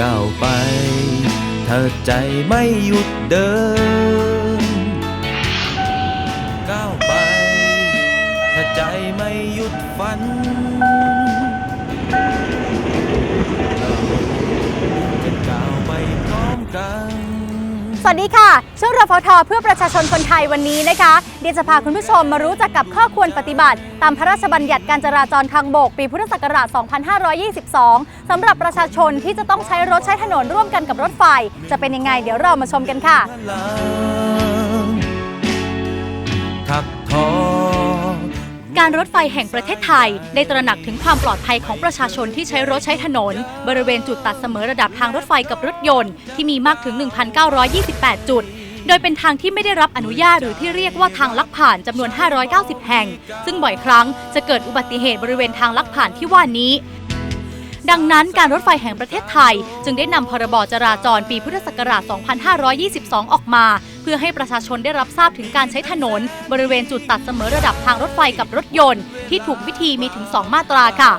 ก้าวไป ถ้าใจไม่หยุดเดินก้าวไป ถ้าใจไม่หยุดฝันจะก้าวไปพร้อมกัน สวัสดีค่ะ ช่วงรฟทเพื่อประชาชนคนไทยวันนี้นะคะ เดี๋ยวจะพาคุณผู้ชมมารู้จักกับข้อควรปฏิบัติ ตามพระราชบัญญัติการจราจรทางบก ปีพุทธศักราช 2522สำหรับประชาชนที่จะต้องใช้รถใช้ถนนร่วมกันกับรถไฟ จะเป็นยังไงเดี๋ยวเรามาชมกันค่ะ การรถไฟแห่งประเทศไทย ได้ตระหนักถึงความปลอดภัยของประชาชนที่ใช้รถใช้ถนน บริเวณจุดตัดเสมอระดับทางรถไฟกับรถยนต์ที่มีมากถึง 1,928 จุด โดยเป็นทางที่ไม่ได้รับอนุญาตหรือที่เรียกว่าทางลักผ่านจำนวน 590 แห่ง ซึ่งบ่อยครั้งจะเกิดอุบัติเหตุบริเวณทางลักผ่านที่ว่านี้ดังนั้นการรถไฟแห่งประเทศไทย จึงได้นำพรบจราจรปีพุทธศักราช 2522 ออกมา พื่อให้ประชาชนได้รับทราบถึงการใช้ถนน บริเวณจุดตัดเสมอระดับทางรถไฟกับรถยนต์ ที่ถูกวิธีมีถึง 2 มาตราค่ะ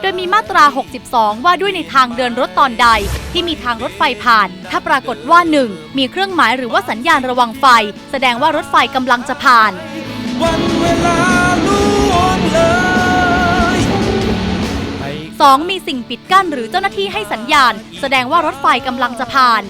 โดยมีมาตรา 62 ว่าด้วยในทางเดินรถตอนใด ที่มีทางรถไฟผ่าน ถ้าปรากฏว่า 1. มีเครื่องหมายหรือว่าสัญญาณระวังไฟ แสดงว่ารถไฟกำลังจะผ่านวันเวลาล่วงเลยให้ 2. มีสิ่งปิดกั้นหรือเจ้าหน้าที่ให้สัญญาณ แสดงว่ารถไฟกำลังจะผ่าน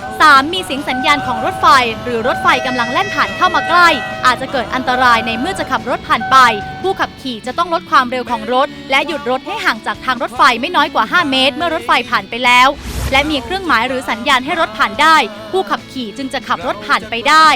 3. มีเสียงสัญญาณของรถไฟ หรือรถไฟกำลังแล่นผ่านเข้ามาใกล้ อาจจะเกิดอันตรายในเมื่อจะขับรถผ่านไป ผู้ขับขี่จะต้องลดความเร็วของรถ และหยุดรถให้ห่างจากทางรถไฟไม่น้อยกว่า 5 เมตร เมื่อรถไฟผ่านไปแล้ว และมีเครื่องหมายหรือสัญญาณให้รถผ่านได้ ผู้ขับขี่จึงจะขับรถผ่านไปได้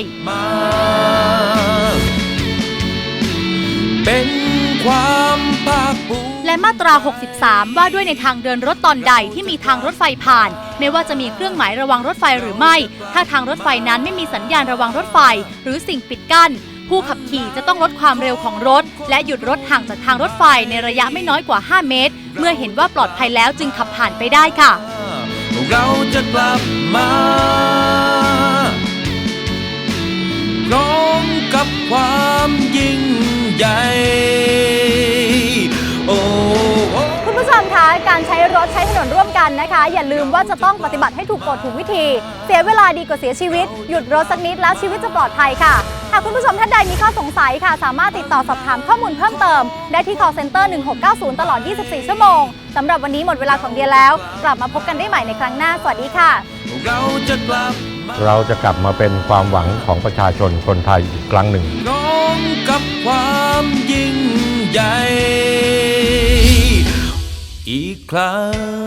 เป็น ความภาคภูมิและมาตรา 63 ว่าด้วยในทางเดินรถตอนใดที่มีทางรถไฟผ่าน ไม่ว่าจะมีเครื่องหมายระวังรถไฟหรือไม่ ถ้าทางรถไฟนั้นไม่มีสัญญาณระวังรถไฟ หรือสิ่งปิดกั้น ผู้ขับขี่จะต้องลดความเร็วของรถ และหยุดรถห่างจากทางรถไฟในระยะไม่น้อยกว่า 5 เมตร เมื่อเห็นว่าปลอดภัยแล้วจึงขับผ่านไปได้ค่ะ เราจะกลับมาพร้อมกับความยิ่งใหญ่ รใช้รถใช้ถนนร่วมกันนะคะ อย่าลืมว่าจะต้องปฏิบัติให้ถูกกฎถูกวิธี เสียเวลาดีกว่าเสียชีวิต หยุดรถสักนิดแล้วชีวิตจะปลอดภัยค่ะหากคุณผู้ชมท่านใดมีข้อสงสัยค่ะ สามารถติดต่อสอบถามข้อมูลเพิ่มเติม ได้ที่ call center 1690 ตลอด 24 ชั่วโมงสำหรับวันนี้หมดเวลาของเดียแล้ว กลับมาพบกันได้ใหม่ในครั้งหน้า สวัสดีค่ะ เราจะกลับมาเราจะกลับมาเป็นความหวังของประชาชนคนไทยอีกครั้งหนึ่งพร้อมกับความยิ่งใหญ่ อีกครั้ง